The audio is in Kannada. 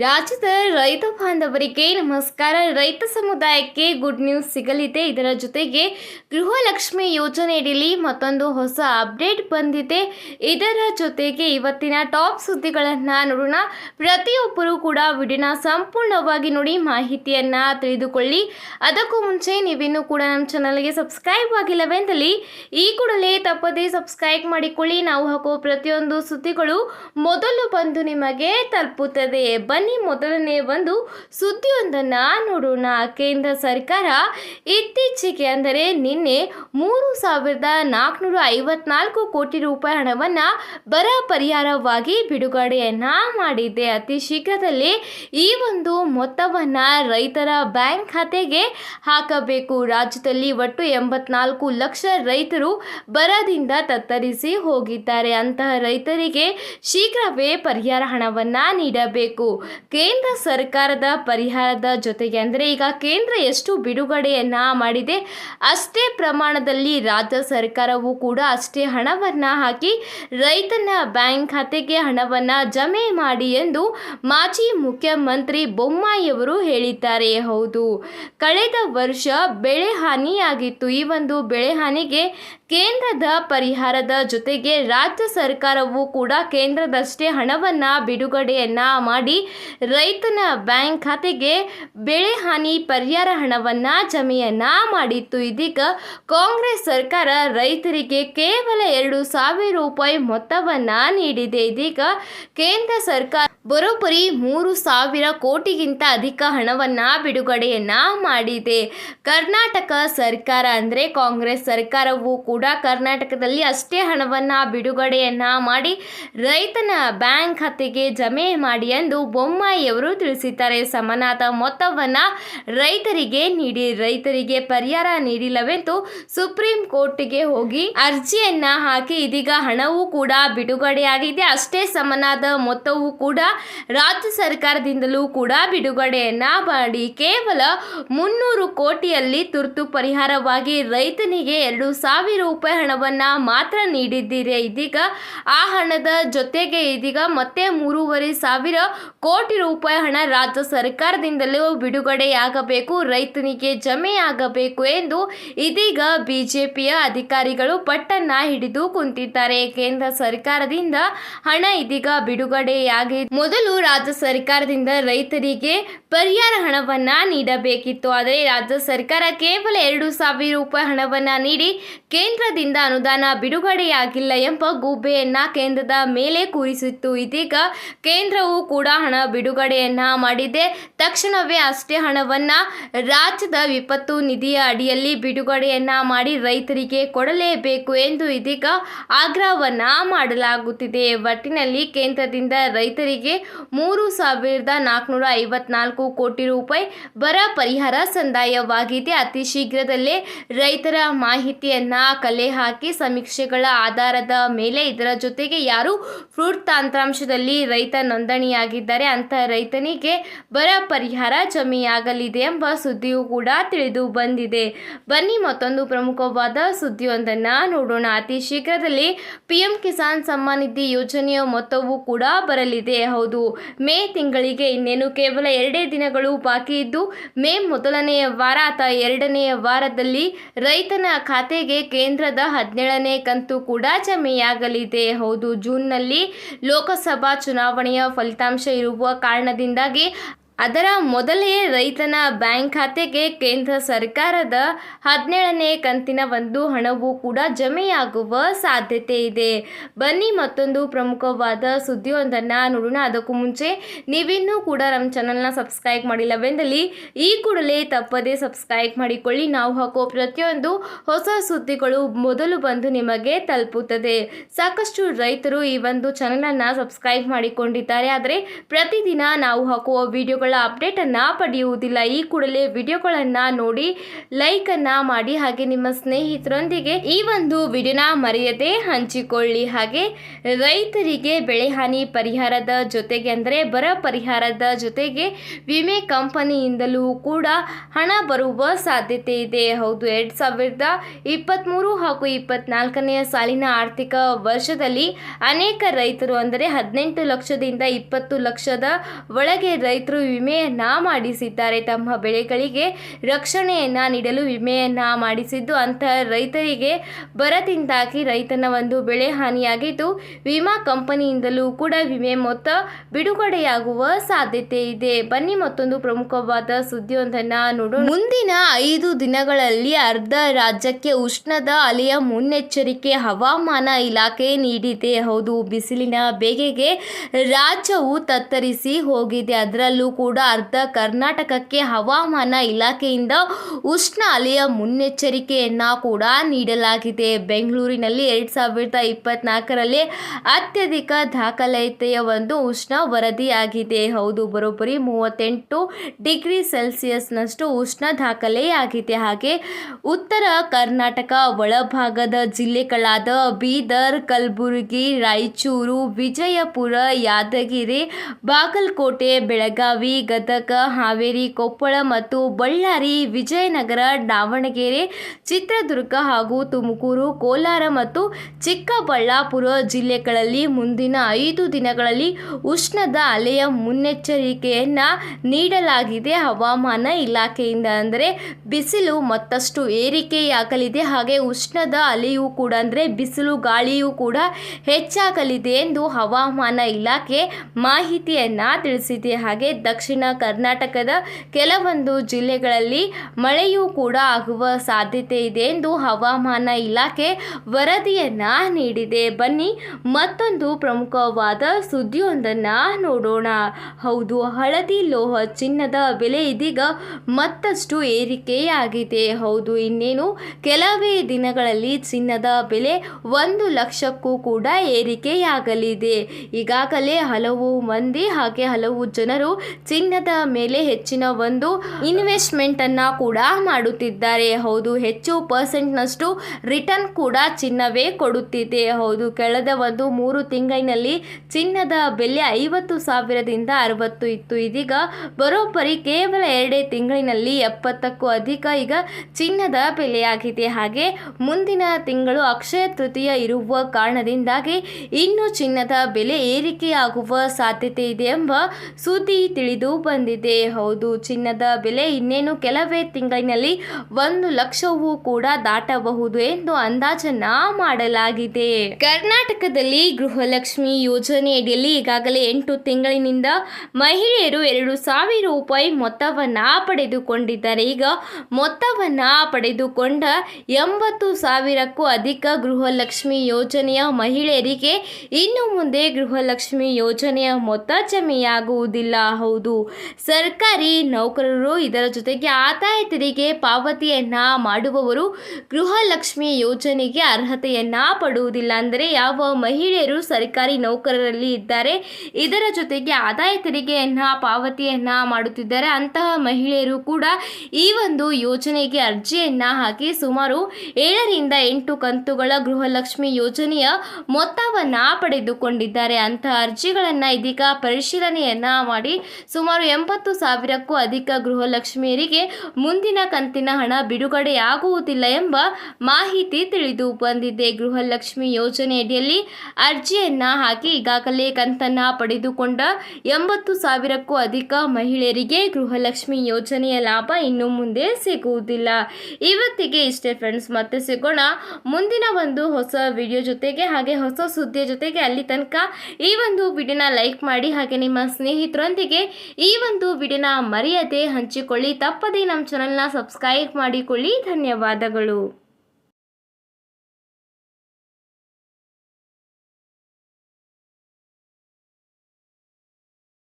ರಾಜ್ಯದ ರೈತ ಬಾಂಧವರಿಗೆ ನಮಸ್ಕಾರ. ರೈತ ಸಮುದಾಯಕ್ಕೆ ಗುಡ್ ನ್ಯೂಸ್ ಸಿಗಲಿದೆ. ಇದರ ಜೊತೆಗೆ ಗೃಹಲಕ್ಷ್ಮಿ ಯೋಜನೆಯಡಿಯಲ್ಲಿ ಮತ್ತೊಂದು ಹೊಸ ಅಪ್ಡೇಟ್ ಬಂದಿದೆ. ಇದರ ಜೊತೆಗೆ ಇವತ್ತಿನ ಟಾಪ್ ಸುದ್ದಿಗಳನ್ನು ನೋಡೋಣ. ಪ್ರತಿಯೊಬ್ಬರೂ ಕೂಡ ವಿಡಿಯೋನ ಸಂಪೂರ್ಣವಾಗಿ ನೋಡಿ ಮಾಹಿತಿಯನ್ನು ತಿಳಿದುಕೊಳ್ಳಿ. ಅದಕ್ಕೂ ಮುಂಚೆ ನೀವಿನ್ನೂ ಕೂಡ ನಮ್ಮ ಚಾನಲ್ಗೆ ಸಬ್ಸ್ಕ್ರೈಬ್ ಆಗಿಲ್ಲವೆಂದಲ್ಲಿ ಈ ಕೂಡಲೇ ತಪ್ಪದೇ ಸಬ್ಸ್ಕ್ರೈಬ್ ಮಾಡಿಕೊಳ್ಳಿ. ನಾವು ಹಾಕೋ ಪ್ರತಿಯೊಂದು ಸುದ್ದಿಗಳು ಮೊದಲು ಬಂದು ನಿಮಗೆ ತಲುಪುತ್ತದೆ. ಬನ್ನಿ. ಮೊದಲನೇ ಒಂದು ಸುದ್ದಿಯೊಂದನ್ನು ನೋಡೋಣ. ಕೇಂದ್ರ ಸರ್ಕಾರ ಇತ್ತೀಚೆಗೆ ಅಂದರೆ ನಿನ್ನೆ ಮೂರು ಸಾವಿರದ ನಾಲ್ಕುನೂರ ಐವತ್ನಾಲ್ಕು ಕೋಟಿ ರೂಪಾಯಿ ಹಣವನ್ನು ಬರ ಪರಿಹಾರವಾಗಿ ಬಿಡುಗಡೆಯನ್ನ ಮಾಡಿದೆ. ಅತಿ ಶೀಘ್ರದಲ್ಲಿ ಈ ಒಂದು ಮೊತ್ತವನ್ನು ರೈತರ ಬ್ಯಾಂಕ್ ಖಾತೆಗೆ ಹಾಕಬೇಕು. ರಾಜ್ಯದಲ್ಲಿ ಒಟ್ಟು ಎಂಬತ್ನಾಲ್ಕು ಲಕ್ಷ ರೈತರು ಬರದಿಂದ ತತ್ತರಿಸಿ ಹೋಗಿದ್ದಾರೆ. ಅಂತಹ ರೈತರಿಗೆ ಶೀಘ್ರವೇ ಪರಿಹಾರ ಹಣವನ್ನು ನೀಡಬೇಕು. ಕೇಂದ್ರ ಸರ್ಕಾರದ ಪರಿಹಾರದ ಜೊತೆಗೆ ಅಂದರೆ ಈಗ ಕೇಂದ್ರ ಎಷ್ಟು ಬಿಡುಗಡೆಯನ್ನ ಮಾಡಿದೆ, ಅಷ್ಟೇ ಪ್ರಮಾಣದಲ್ಲಿ ರಾಜ್ಯ ಸರ್ಕಾರವು ಕೂಡ ಅಷ್ಟೇ ಹಣವನ್ನು ಹಾಕಿ ರೈತನ ಬ್ಯಾಂಕ್ ಖಾತೆಗೆ ಹಣವನ್ನು ಜಮೆ ಮಾಡಿ ಎಂದು ಮಾಜಿ ಮುಖ್ಯಮಂತ್ರಿ ಬೊಮ್ಮಾಯಿಯವರು ಹೇಳಿದ್ದಾರೆ. ಹೌದು, ಕಳೆದ ವರ್ಷ ಬೆಳೆ ಹಾನಿಯಾಗಿತ್ತು. ಈ ಒಂದು ಬೆಳೆ ಹಾನಿಗೆ ಕೇಂದ್ರದ ಪರಿಹಾರದ ಜೊತೆಗೆ ರಾಜ್ಯ ಸರ್ಕಾರವು ಕೂಡ ಕೇಂದ್ರದಷ್ಟೇ ಹಣವನ್ನು ಬಿಡುಗಡೆಯನ್ನ ಮಾಡಿ ರೈತನ ಬ್ಯಾಂಕ್ ಖಾತೆಗೆ ಬೆಳೆ ಹಾನಿ ಪರಿಹಾರ ಹಣವನ್ನು ಜಮೆಯನ್ನ ಮಾಡಿತ್ತು. ಇದೀಗ ಕಾಂಗ್ರೆಸ್ ಸರ್ಕಾರ ರೈತರಿಗೆ ಕೇವಲ ಎರಡು ಸಾವಿರ ರೂಪಾಯಿ ಮೊತ್ತವನ್ನು ನೀಡಿದೆ. ಇದೀಗ ಕೇಂದ್ರ ಸರ್ಕಾರ ಬರೋಬ್ಬರಿ ಮೂರು ಸಾವಿರ ಕೋಟಿಗಿಂತ ಅಧಿಕ ಹಣವನ್ನು ಬಿಡುಗಡೆಯನ್ನ ಮಾಡಿದೆ. ಕರ್ನಾಟಕ ಸರ್ಕಾರ ಅಂದರೆ ಕಾಂಗ್ರೆಸ್ ಸರ್ಕಾರವು ಕೂಡ ಕರ್ನಾಟಕದಲ್ಲಿ ಅಷ್ಟೇ ಹಣವನ್ನು, ಬಿಡುಗಡೆಯನ್ನ ಮಾಡಿ ರೈತನ ಬ್ಯಾಂಕ್ ಖಾತೆಗೆ ಜಮೆ ಮಾಡಿ ಎಂದು ಬೊಮ್ಮಾಯಿಯವರು ತಿಳಿಸಿದ್ದಾರೆ. ಸಮನಾದ ಮೊತ್ತವನ್ನು ರೈತರಿಗೆ ನೀಡಿ, ರೈತರಿಗೆ ಪರಿಹಾರ ನೀಡಿಲ್ಲವೆಂದು ಸುಪ್ರೀಂ ಕೋರ್ಟ್ಗೆ ಹೋಗಿ ಅರ್ಜಿಯನ್ನ ಹಾಕಿ ಇದೀಗ ಹಣವೂ ಕೂಡ ಬಿಡುಗಡೆಯಾಗಿದೆ. ಅಷ್ಟೇ ಸಮನಾದ ಮೊತ್ತವೂ ಕೂಡ ರಾಜ್ಯ ಸರ್ಕಾರದಿಂದಲೂ ಕೂಡ ಬಿಡುಗಡೆಯನ್ನ ಮಾಡಿ ಕೇವಲ ಮುನ್ನೂರು ಕೋಟಿಯಲ್ಲಿ ತುರ್ತು ಪರಿಹಾರವಾಗಿ ರೈತನಿಗೆ ಎರಡು ಸಾವಿರ ರೂಪಾಯಿ ಹಣವನ್ನು ಮಾತ್ರ ನೀಡಿದ್ದೀರಿ. ಇದೀಗ ಆ ಹಣದ ಜೊತೆಗೆ ಇದೀಗ ಮತ್ತೆ ಮೂರುವರೆ ಸಾವಿರ ಕೋಟಿ ರೂಪಾಯಿ ಹಣ ರಾಜ್ಯ ಸರ್ಕಾರದಿಂದಲೂ ಬಿಡುಗಡೆಯಾಗಬೇಕು, ರೈತನಿಗೆ ಜಮೆಯಾಗಬೇಕು ಎಂದು ಇದೀಗ ಬಿಜೆಪಿಯ ಅಧಿಕಾರಿಗಳು ಪಟ್ಟನ್ನ ಹಿಡಿದು ಕುಂತಿದ್ದಾರೆ. ಕೇಂದ್ರ ಸರ್ಕಾರದಿಂದ ಹಣ ಇದೀಗ ಬಿಡುಗಡೆಯಾಗಿ, ಮೊದಲು ರಾಜ್ಯ ಸರ್ಕಾರದಿಂದ ರೈತರಿಗೆ ಪರಿಹಾರ ಹಣವನ್ನ ನೀಡಬೇಕಿತ್ತು. ಆದರೆ ರಾಜ್ಯ ಸರ್ಕಾರ ಕೇವಲ ಎರಡು ಸಾವಿರ ರೂಪಾಯಿ ಹಣವನ್ನ ನೀಡಿ ಕೇಂದ್ರದಿಂದ ಅನುದಾನ ಬಿಡುಗಡೆಯಾಗಿಲ್ಲ ಎಂಬ ಗೂಬೆಯನ್ನ ಕೇಂದ್ರದ ಮೇಲೆ ಕೂರಿಸಿತ್ತು. ಇದೀಗ ಕೇಂದ್ರವು ಕೂಡ ಹಣ ಬಿಡುಗಡೆಯನ್ನ ಮಾಡಿದೆ. ತಕ್ಷಣವೇ ಅಷ್ಟೇ ಹಣವನ್ನ ರಾಜ್ಯದ ವಿಪತ್ತು ನಿಧಿಯ ಅಡಿಯಲ್ಲಿ ಬಿಡುಗಡೆಯನ್ನ ಮಾಡಿ ರೈತರಿಗೆ ಕೊಡಲೇಬೇಕು ಎಂದು ಇದೀಗ ಆಗ್ರಹವನ್ನ ಮಾಡಲಾಗುತ್ತಿದೆ. ಒಟ್ಟಿನಲ್ಲಿ ಕೇಂದ್ರದಿಂದ ರೈತರಿಗೆ ಮೂರು ಸಾವಿರದ ನಾಲ್ಕುನೂರ ಐವತ್ನಾಲ್ಕು ಕೋಟಿ ರೂಪಾಯಿ ಬರ ಪರಿಹಾರ ಸಂದಾಯವಾಗಿದೆ. ಅತಿ ಶೀಘ್ರದಲ್ಲೇ ರೈತರ ಮಾಹಿತಿಯನ್ನು ಕಲೆ ಹಾಕಿ ಸಮೀಕ್ಷೆಗಳ ಆಧಾರದ ಮೇಲೆ ಇದರ ಜೊತೆಗೆ ಯಾರು ಫ್ರೂಟ್ ತಂತ್ರಾಂಶದಲ್ಲಿ ರೈತ ನೋಂದಣಿಯಾಗಿದ್ದಾರೆ ಅಂತ ರೈತನಿಗೆ ಬರ ಪರಿಹಾರ ಜಮೆಯಾಗಲಿದೆ ಎಂಬ ಸುದ್ದಿಯೂ ಕೂಡ ತಿಳಿದು ಬಂದಿದೆ. ಬನ್ನಿ ಮತ್ತೊಂದು ಪ್ರಮುಖವಾದ ಸುದ್ದಿಯೊಂದನ್ನು ನೋಡೋಣ. ಅತಿ ಶೀಘ್ರದಲ್ಲಿ ಪಿಎಂ ಕಿಸಾನ್ ಸಮ್ಮಾನ್ ನಿಧಿ ಯೋಜನೆಯ ಮೊತ್ತವೂ ಕೂಡ ಬರಲಿದೆ. ಹೌದು, ಮೇ ತಿಂಗಳಿಗೆ ಇನ್ನೇನು ಕೇವಲ ಎರಡೇ ದಿನಗಳು ಬಾಕಿ ಇದ್ದು, ಮೇ ಮೊದಲನೆಯ ವಾರ ಅಥವಾ ಎರಡನೆಯ ವಾರದಲ್ಲಿ ರೈತನ ಖಾತೆಗೆ ಕೇಂದ್ರದ ಹದಿನೇಳನೇ ಕಂತು ಕೂಡ ಜಮೆಯಾಗಲಿದೆ. ಹೌದು, ಜೂನ್ನಲ್ಲಿ ಲೋಕಸಭಾ ಚುನಾವಣೆಯ ಫಲಿತಾಂಶ ಇರುವ ಕಾರಣದಿಂದಾಗಿ ಅದರ ಮೊದಲೇ ರೈತನ ಬ್ಯಾಂಕ್ ಖಾತೆಗೆ ಕೇಂದ್ರ ಸರ್ಕಾರದ ಹದಿನೇಳನೇ ಕಂತಿನ ಒಂದು ಹಣವು ಕೂಡ ಜಮೆಯಾಗುವ ಸಾಧ್ಯತೆ ಇದೆ. ಬನ್ನಿ ಮತ್ತೊಂದು ಪ್ರಮುಖವಾದ ಸುದ್ದಿಯೊಂದನ್ನು ನೋಡೋಣ. ಅದಕ್ಕೂ ಮುಂಚೆ ನೀವಿನ್ನೂ ಕೂಡ ನಮ್ಮ ಚಾನಲ್ನ ಸಬ್ಸ್ಕ್ರೈಬ್ ಮಾಡಿಲ್ಲವೆಂದಲ್ಲಿ ಈ ಕೂಡಲೇ ತಪ್ಪದೇ ಸಬ್ಸ್ಕ್ರೈಬ್ ಮಾಡಿಕೊಳ್ಳಿ. ನಾವು ಹಾಕೋ ಪ್ರತಿಯೊಂದು ಹೊಸ ಸುದ್ದಿಗಳು ಮೊದಲು ಬಂದು ನಿಮಗೆ ತಲುಪುತ್ತದೆ. ಸಾಕಷ್ಟು ರೈತರು ಈ ಒಂದು ಚಾನಲನ್ನು ಸಬ್ಸ್ಕ್ರೈಬ್ ಮಾಡಿಕೊಂಡಿದ್ದಾರೆ. ಆದರೆ ಪ್ರತಿದಿನ ನಾವು ಹಾಕುವ ವಿಡಿಯೋಗಳ ಕಂತುಗಳ ಅಪ್ಡೇಟನ್ನು ಪಡೆಯುವುದಿಲ್ಲ. ಈ ಕೂಡಲೇ ವಿಡಿಯೋಗಳನ್ನು ನೋಡಿ, ಲೈಕನ್ನು ಮಾಡಿ ಹಾಗೆ ನಿಮ್ಮ ಸ್ನೇಹಿತರೊಂದಿಗೆ ಈ ಒಂದು ವಿಡಿಯೋನ ಮರೆಯದೆ ಹಂಚಿಕೊಳ್ಳಿ. ಹಾಗೆ ರೈತರಿಗೆ ಬೆಳೆ ಹಾನಿ ಪರಿಹಾರದ ಜೊತೆಗೆ ಅಂದರೆ ಬರ ಪರಿಹಾರದ ಜೊತೆಗೆ ವಿಮೆ ಕಂಪನಿಯಿಂದಲೂ ಕೂಡ ಹಣ ಬರುವ ಸಾಧ್ಯತೆ ಇದೆ. ಹೌದು, ಎರಡು ಸಾವಿರದ ಇಪ್ಪತ್ತ್ಮೂರು ಹಾಗೂ ಇಪ್ಪತ್ನಾಲ್ಕನೆಯ ಸಾಲಿನ ಆರ್ಥಿಕ ವರ್ಷದಲ್ಲಿ ಅನೇಕ ರೈತರು, ಅಂದರೆ ಹದಿನೆಂಟು ಲಕ್ಷದಿಂದ ಇಪ್ಪತ್ತು ಲಕ್ಷದ ಒಳಗೆ ರೈತರು ವಿಮೆಯನ್ನ ಮಾಡಿಸಿದ್ದಾರೆ. ತಮ್ಮ ಬೆಳೆಗಳಿಗೆ ರಕ್ಷಣೆಯನ್ನ ನೀಡಲು ವಿಮೆಯನ್ನ ಮಾಡಿಸಿದ್ದು ಅಂತಹ ರೈತರಿಗೆ ಬರದಿಂದಾಗಿ ರೈತನ ಒಂದು ಬೆಳೆ ಹಾನಿಯಾಗಿದ್ದು, ವಿಮಾ ಕಂಪನಿಯಿಂದಲೂ ಕೂಡ ವಿಮೆ ಮೊತ್ತ ಬಿಡುಗಡೆಯಾಗುವ ಸಾಧ್ಯತೆ ಇದೆ. ಬನ್ನಿ ಮತ್ತೊಂದು ಪ್ರಮುಖವಾದ ಸುದ್ದಿಯೊಂದನ್ನ ನೋಡೋಣ. ಮುಂದಿನ ಐದು ದಿನಗಳಲ್ಲಿ ಅರ್ಧ ರಾಜ್ಯಕ್ಕೆ ಉಷ್ಣದ ಅಲೆಯ ಮುನ್ನೆಚ್ಚರಿಕೆ ಹವಾಮಾನ ಇಲಾಖೆ ನೀಡಿದೆ. ಹೌದು, ಬಿಸಿಲಿನ ಬೇಗೆಗೆ ರಾಜ್ಯವು ತತ್ತರಿಸಿ ಹೋಗಿದೆ. ಅದರಲ್ಲೂ ಕೂಡ ಅರ್ಧ ಕರ್ನಾಟಕಕ್ಕೆ ಹವಾಮಾನ ಇಲಾಖೆಯಿಂದ ಉಷ್ಣ ಅಲೆಯ ಮುನ್ನೆಚ್ಚರಿಕೆಯನ್ನು ಕೂಡ ನೀಡಲಾಗಿದೆ. ಬೆಂಗಳೂರಿನಲ್ಲಿ ಎರಡು ಸಾವಿರದ ಇಪ್ಪತ್ನಾಲ್ಕರಲ್ಲಿ ಅತ್ಯಧಿಕ ದಾಖಲಾತಿಯ ಒಂದು ಉಷ್ಣ ವರದಿಯಾಗಿದೆ. ಹೌದು, ಬರೋಬ್ಬರಿ ಮೂವತ್ತೆಂಟು ಡಿಗ್ರಿ ಸೆಲ್ಸಿಯಸ್ನಷ್ಟು ಉಷ್ಣ ದಾಖಲೆಯಾಗಿದೆ. ಹಾಗೆ ಉತ್ತರ ಕರ್ನಾಟಕ ಒಳಭಾಗದ ಜಿಲ್ಲೆಗಳಾದ ಬೀದರ್, ಕಲಬುರಗಿ, ರಾಯಚೂರು, ವಿಜಯಪುರ, ಯಾದಗಿರಿ, ಬಾಗಲಕೋಟೆ, ಬೆಳಗಾವಿ ಗದಗ, ಹಾವೇರಿ, ಕೊಪ್ಪಳ ಮತ್ತು ಬಳ್ಳಾರಿ, ವಿಜಯನಗರ, ದಾವಣಗೆರೆ, ಚಿತ್ರದುರ್ಗ ಹಾಗೂ ತುಮಕೂರು, ಕೋಲಾರ ಮತ್ತು ಚಿಕ್ಕಬಳ್ಳಾಪುರ ಜಿಲ್ಲೆಗಳಲ್ಲಿ ಮುಂದಿನ ಐದು ದಿನಗಳಲ್ಲಿ ಉಷ್ಣದ ಅಲೆಯ ಮುನ್ನೆಚ್ಚರಿಕೆಯನ್ನು ನೀಡಲಾಗಿದೆ. ಹವಾಮಾನ ಇಲಾಖೆಯಿಂದ ಅಂದರೆ ಬಿಸಿಲು ಮತ್ತಷ್ಟು ಏರಿಕೆಯಾಗಲಿದೆ. ಹಾಗೆ ಉಷ್ಣದ ಅಲೆಯೂ ಕೂಡ ಅಂದರೆ ಬಿಸಿಲು ಗಾಳಿಯೂ ಕೂಡ ಹೆಚ್ಚಾಗಲಿದೆ ಎಂದು ಹವಾಮಾನ ಇಲಾಖೆ ಮಾಹಿತಿಯನ್ನು ತಿಳಿಸಿದೆ. ಹಾಗೆ ದಕ್ಷಿಣ ಕರ್ನಾಟಕದ ಕೆಲವೊಂದು ಜಿಲ್ಲೆಗಳಲ್ಲಿ ಮಳೆಯೂ ಕೂಡ ಆಗುವ ಸಾಧ್ಯತೆ ಇದೆ ಎಂದು ಹವಾಮಾನ ಇಲಾಖೆ ವರದಿಯನ್ನು ನೀಡಿದೆ. ಬನ್ನಿ, ಮತ್ತೊಂದು ಪ್ರಮುಖವಾದ ಸುದ್ದಿಯೊಂದನ್ನು ನೋಡೋಣ. ಹೌದು, ಹಳದಿ ಲೋಹ ಚಿನ್ನದ ಬೆಲೆ ಇದೀಗ ಮತ್ತಷ್ಟು ಏರಿಕೆಯಾಗಿದೆ. ಹೌದು, ಇನ್ನೇನು? ಕೆಲವೇ ದಿನಗಳಲ್ಲಿ ಚಿನ್ನದ ಬೆಲೆ ಒಂದು ಲಕ್ಷಕ್ಕೂ ಕೂಡ ಏರಿಕೆಯಾಗಲಿದೆ. ಈಗಾಗಲೇ ಹಲವು ಮಂದಿ, ಹಾಗೆ ಹಲವು ಜನರು ಚಿನ್ನದ ಮೇಲೆ ಹೆಚ್ಚಿನ ಒಂದು ಇನ್ವೆಸ್ಟ್ಮೆಂಟ್ ಅನ್ನ ಕೂಡ ಮಾಡುತ್ತಿದ್ದಾರೆ. ಹೌದು, ಹೆಚ್ಚು ಪರ್ಸೆಂಟ್ನಷ್ಟು ರಿಟರ್ನ್ ಕೂಡ ಚಿನ್ನವೇ ಕೊಡುತ್ತಿದೆ. ಹೌದು, ಕಳೆದ ಒಂದು ಮೂರು ತಿಂಗಳಿನಲ್ಲಿ ಚಿನ್ನದ ಬೆಲೆ ಐವತ್ತು ಸಾವಿರದಿಂದ ಅರವತ್ತು ಇತ್ತು. ಇದೀಗ ಬರೋಬ್ಬರಿ ಕೇವಲ ಎರಡೇ ತಿಂಗಳಿನಲ್ಲಿ ಎಪ್ಪತ್ತಕ್ಕೂ ಅಧಿಕ ಈಗ ಚಿನ್ನದ ಬೆಲೆಯಾಗಿದೆ. ಹಾಗೆ ಮುಂದಿನ ತಿಂಗಳು ಅಕ್ಷಯ ತೃತೀಯ ಇರುವ ಕಾರಣದಿಂದಾಗಿ ಇನ್ನು ಚಿನ್ನದ ಬೆಲೆ ಏರಿಕೆಯಾಗುವ ಸಾಧ್ಯತೆ ಇದೆ ಎಂಬ ಸುದ್ದಿ ತಿಳಿದು ಬಂದಿದೆ. ಹೌದು, ಚಿನ್ನದ ಬೆಲೆ ಇನ್ನೇನು ಕೆಲವೇ ತಿಂಗಳಿನಲ್ಲಿ ಒಂದು ಲಕ್ಷವೂ ಕೂಡ ದಾಟಬಹುದು ಎಂದು ಅಂದಾಜನ್ನ ಮಾಡಲಾಗಿದೆ. ಕರ್ನಾಟಕದಲ್ಲಿ ಗೃಹಲಕ್ಷ್ಮಿ ಯೋಜನೆಯಡಿಯಲ್ಲಿ ಈಗಾಗಲೇ ಎಂಟು ತಿಂಗಳಿನಿಂದ ಮಹಿಳೆಯರು ಎರಡು ಸಾವಿರ ರೂಪಾಯಿ ಮೊತ್ತವನ್ನ ಪಡೆದುಕೊಂಡಿದ್ದಾರೆ. ಈಗ ಮೊತ್ತವನ್ನ ಪಡೆದುಕೊಂಡ ಎಂಬತ್ತು ಸಾವಿರಕ್ಕೂ ಅಧಿಕ ಗೃಹಲಕ್ಷ್ಮಿ ಯೋಜನೆಯ ಮಹಿಳೆಯರಿಗೆ ಇನ್ನು ಮುಂದೆ ಗೃಹಲಕ್ಷ್ಮಿ ಯೋಜನೆಯ ಮೊತ್ತ ಜಮೆಯಾಗುವುದಿಲ್ಲ. ಹೌದು ಸರ್ಕಾರಿ ನೌಕರರು ಇದರ ಜೊತೆಗೆ ಆದಾಯ ತೆರಿಗೆ ಪಾವತಿಯನ್ನು ಮಾಡುವವರು ಗೃಹಲಕ್ಷ್ಮಿ ಯೋಜನೆಗೆ ಅರ್ಹತೆಯನ್ನು ಪಡುವುದಿಲ್ಲ ಅಂದರೆ ಯಾವ ಮಹಿಳೆಯರು ಸರ್ಕಾರಿ ನೌಕರರಲ್ಲಿ ಇದ್ದಾರೆ, ಇದರ ಜೊತೆಗೆ ಆದಾಯ ತೆರಿಗೆಯನ್ನು ಪಾವತಿಯನ್ನು ಮಾಡುತ್ತಿದ್ದಾರೆ, ಅಂತಹ ಮಹಿಳೆಯರು ಕೂಡ ಈ ಒಂದು ಯೋಜನೆಗೆ ಅರ್ಜಿಯನ್ನು ಹಾಕಿ ಸುಮಾರು ಏಳರಿಂದ ಎಂಟು ಕಂತುಗಳ ಗೃಹಲಕ್ಷ್ಮಿ ಯೋಜನೆಯ ಮೊತ್ತವನ್ನು ಪಡೆದುಕೊಂಡಿದ್ದಾರೆ. ಅಂತಹ ಅರ್ಜಿಗಳನ್ನು ಇದೀಗ ಪರಿಶೀಲನೆಯನ್ನು ಮಾಡಿ ಸುಮಾರು ಎಂಬತ್ತು ಸಾವಿರಕ್ಕೂ ಅಧಿಕ ಗೃಹಲಕ್ಷ್ಮಿಯರಿಗೆ ಮುಂದಿನ ಕಂತಿನ ಹಣ ಬಿಡುಗಡೆಯಾಗುವುದಿಲ್ಲ ಎಂಬ ಮಾಹಿತಿ ತಿಳಿದು ಬಂದಿದೆ. ಗೃಹಲಕ್ಷ್ಮಿ ಯೋಜನೆಯಡಿಯಲ್ಲಿ ಅರ್ಜಿಯನ್ನು ಹಾಕಿ ಈಗಾಗಲೇ ಕಂತನ್ನ ಪಡೆದುಕೊಂಡ ಎಂಬತ್ತು ಸಾವಿರಕ್ಕೂ ಅಧಿಕ ಮಹಿಳೆಯರಿಗೆ ಗೃಹಲಕ್ಷ್ಮಿ ಯೋಜನೆಯ ಲಾಭ ಇನ್ನು ಮುಂದೆ ಸಿಗುವುದಿಲ್ಲ. ಇವತ್ತಿಗೆ ಇಷ್ಟೇ ಫ್ರೆಂಡ್ಸ್, ಮತ್ತೆ ಸಿಗೋಣ ಮುಂದಿನ ಒಂದು ಹೊಸ ವಿಡಿಯೋ ಜೊತೆಗೆ, ಹಾಗೆ ಹೊಸ ಸುದ್ದಿಯ ಜೊತೆಗೆ. ಅಲ್ಲಿ ತನಕ ಈ ಒಂದು ವಿಡಿಯೋನ ಲೈಕ್ ಮಾಡಿ, ಹಾಗೆ ನಿಮ್ಮ ಸ್ನೇಹಿತರೊಂದಿಗೆ ಈ ಒಂದು ವಿಡಿಯೋನ ಮರೆಯದೆ ಹಂಚಿಕೊಳ್ಳಿ. ತಪ್ಪದೇ ನಮ್ಮ ಚಾನಲ್ನ ಸಬ್ಸ್ಕ್ರೈಬ್ ಮಾಡಿಕೊಳ್ಳಿ. ಧನ್ಯವಾದಗಳು.